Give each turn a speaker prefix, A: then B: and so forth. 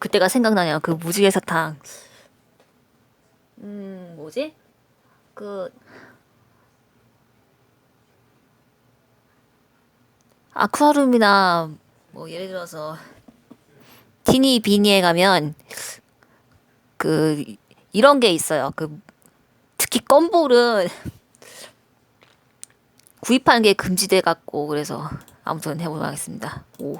A: 그때가 생각나네요. 그 무지개 사탕. 음, 뭐지? 그 아쿠아룸이나 뭐 예를 들어서 티니 비니에 가면 그 이런 게 있어요. 그 특히 껌볼은 구입하는 게 금지돼 갖고 그래서 아무튼 해보도록 하겠습니다. 오.